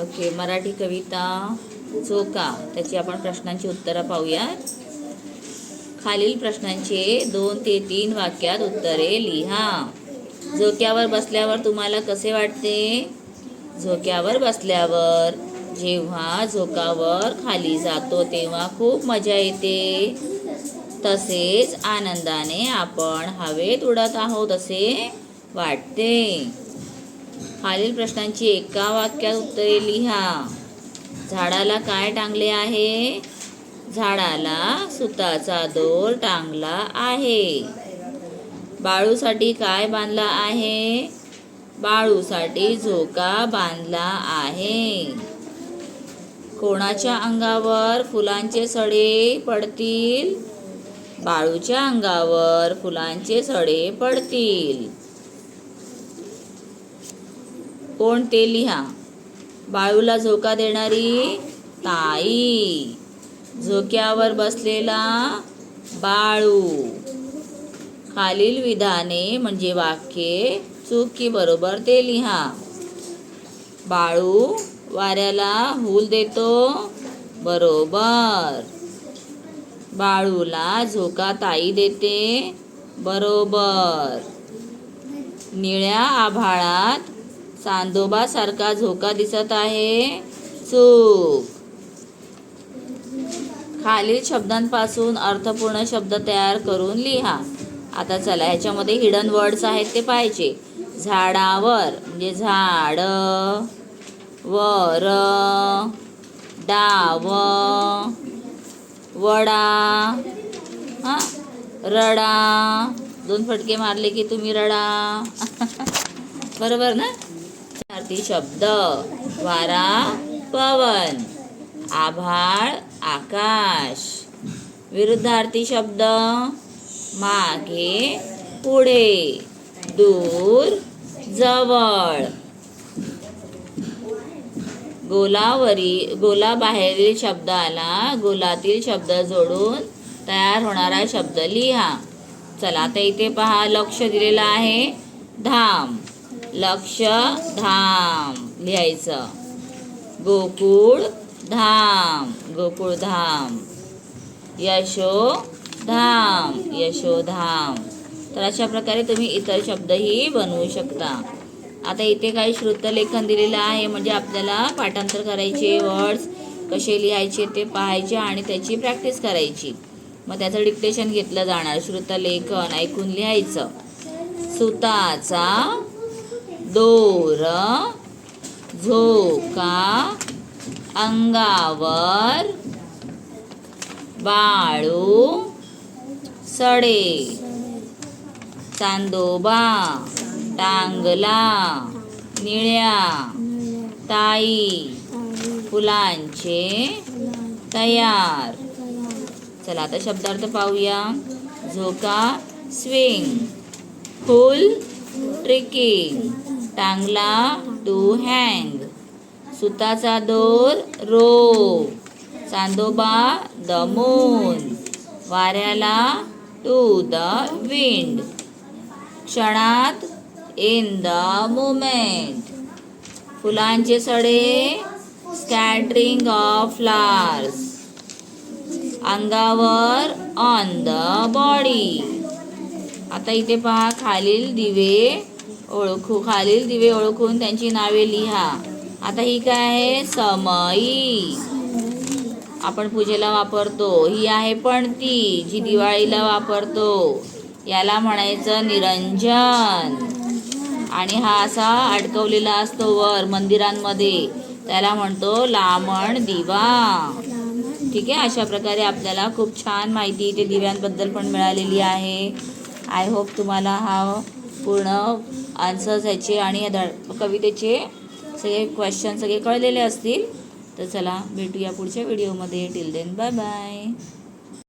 Okay Marathi कविता चोका. त्याची आपण प्रश्नांची उत्तरं पाहूया खालील प्रश्नांचे दोन ते तीन वाक्यात उत्तरे लिहा. झोक्यावर बसल्यावर तुम्हाला कसे वाटते? झोक्यावर बसल्यावर जेव्हा झोकावर खाली जातो तेव्हा खूप मजा येते. तसेच आनंदाने आपण हवेत उडत आहोत असे वाटते. खालील प्रश्नांची एका वाक्यात उत्तरे लिहा. झाडाला काय टांगले आहे? झाडाला सुताचा दोर टांगला आहे. बाळूसाठी काय बांधला आहे? बाळूसाठी झोका बांधला आहे. कोणाच्या अंगावर फुलांचे सडे पडतील? बाळूच्या अंगावर फुलांचे सडे पडतील. कोण ते लिहा. बाळूला झोका देणारी ताई. झोक्यावर बसलेला बाळू. खालील विधाने म्हणजे वाक्ये चूक की बरोबर ते लिहा. बाळू वाऱ्याला हूल देतो. बरोबर. बाळूला झोका ताई देते. बरोबर. निळ्या आभाळात चांदोबासारखा झोका दिसत आहे. चूक. खालील शब्दांपासून अर्थपूर्ण शब्द तयार करून लिहा. आता चला ह्याच्यामध्ये हिडन वर्ड्स आहेत ते पाहिजे झाडावर म्हणजे झाड. वर. डाव. वडा. हां? रडा. दोन फटके मारले की तुम्ही रडा. बरोबर ना? विरुद्धार्थी शब्द. वारा पवन. आभाळ आकाश. विरुद्धार्थी शब्द. मागे पुढे. दूर जवळ. गोलावरी गोलाबाहेरील शब्दाला गोलातील शब्द जोडून तयार होणारा शब्द लिहा. चला आता इथे पहा लक्ष दिलेलं आहे. धाम. लक्ष धाम लिहायचं. गोकुळ धाम गोकुळ धाम यशो धाम यशोधाम. तर अशा प्रकारे तुम्ही इतर शब्दही बनवू शकता. आता इथे काही श्रुतलेखन दिलेलं आहे म्हणजे आपल्याला पाठांतर करायचे वर्ड्स कसे लिहायचे ते पाहायचे आणि त्याची प्रॅक्टिस करायची. मग त्याचं डिक्टेशन घेतलं जाणार श्रुतलेखन ऐकून लिहायचं. सुताचा दोर झोका अंगावर बाळू सडे चांदोबा टांगला निळ्या ताई फुलांचे तयार. चला आता शब्दार्थ पाहूया. झोका स्विंग फुल ट्रेकिंग. टांगला टू हँग सुताचा दोर रो चांदोबा द मून वाऱ्याला टू द विंड क्षणात इन द मुमेंट फुलांचे सडे स्कॅटरिंग ऑफ फ्लावर्स अंगावर ऑन द बॉडी आता इथे पहा खालील दिवे ओळखू. खालील दिवे ओळखून त्यांची नावे लिहा. आता ही काय आहे? समई. आपण पूजेला वापरतो. ही आहे पणती जी दिवाळीला वापरतो. याला म्हणायचं निरंजन. आणि हा असा अडकवलेला असतो वर मंदिरांमध्ये. त्याला म्हणतो लामण दिवा. ठीक आहे? अशा प्रकारे आपल्याला खूप छान माहिती इथे दिव्यांबद्दल पण मिळालेली आहे. आय होप तुम्हाला हा पूर्ण आन्सर्स ह्याचे आणि धड कवितेचे सगळे क्वेश्चन सगळे कळलेले असतील. तर चला भेटूया पुढच्या व्हिडिओमध्ये टिल देन बाय बाय